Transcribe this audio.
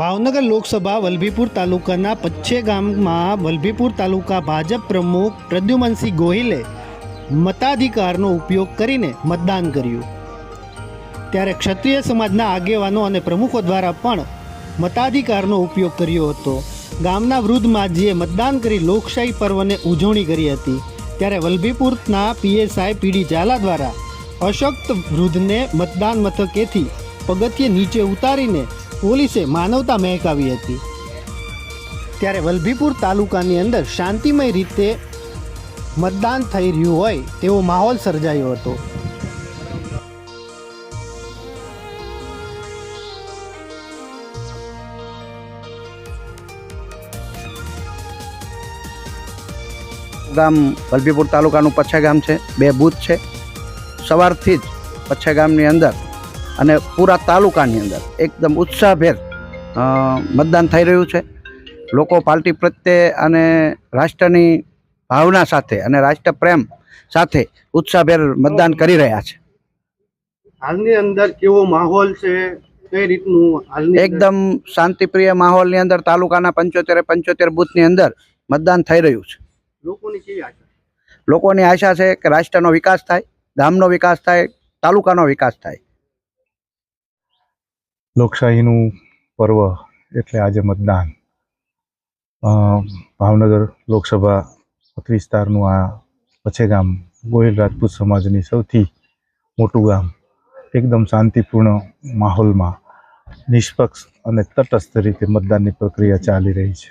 ભાવનગર લોકસભા વલભીપુર તાલુકાના પચ્છે ગામમાં વલભીપુર તાલુકા ભાજપ પ્રમુખ પ્રદ્યુમનસિંહ ગોહિલે મતાધિકારનો ઉપયોગ કરીને મતદાન કર્યું. ત્યારે ક્ષત્રિય સમાજના આગેવાનો અને પ્રમુખો દ્વારા પણ મતાધિકારનો ઉપયોગ કર્યો હતો. ગામના વૃદ્ધ માજીએ મતદાન કરી લોકશાહી પર્વને ઉજવણી કરી હતી. ત્યારે વલભીપુરના પીએસઆઈ પીડી ઝાલા દ્વારા અશક્ત વૃદ્ધને મતદાન મથકેથી પગથિયે નીચે ઉતારીને પોલીસે માનવતા મહેકાવી હતી. ત્યારે વલભીપુર તાલુકાની અંદર શાંતિમય રીતે મતદાન થઈ રહ્યું હોય તેવો માહોલ સર્જાયો હતો. ગામ વલભીપુર તાલુકાનું પચ્છા ગામ છે. બે બૂથ છે. સવારથી જ પચ્છા ગામની અંદર અને પૂરા તાલુકાની અંદર એકદમ ઉત્સાહભેર મતદાન થઈ રહ્યું છે. લોકો પાર્ટી પ્રત્યે અને રાષ્ટ્રની ભાવના સાથે અને રાષ્ટ્ર પ્રેમ સાથે ઉત્સાહભેર મતદાન કરી રહ્યા છે. હાલની અંદર કેવો માહોલ છે? કઈ રીતનું એકદમ શાંતિપ્રિય માહોલની અંદર તાલુકાના પંચોતેર પંચોતેર બુથની અંદર મતદાન થઈ રહ્યું છે. લોકોની કેવી આશા? લોકોની આશા છે કે રાષ્ટ્રનો વિકાસ થાય ગામનો વિકાસ થાય તાલુકાનો વિકાસ થાય. લોકશાહીનું પર્વ એટલે આજે મતદાન. ભાવનગર લોકસભા મત વિસ્તારનું આ પછે ગામ ગોહિલ રાજપૂત સમાજની સૌથી મોટું ગામ. એકદમ શાંતિપૂર્ણ માહોલમાં નિષ્પક્ષ અને તટસ્થ રીતે મતદાનની પ્રક્રિયા ચાલી રહી છે.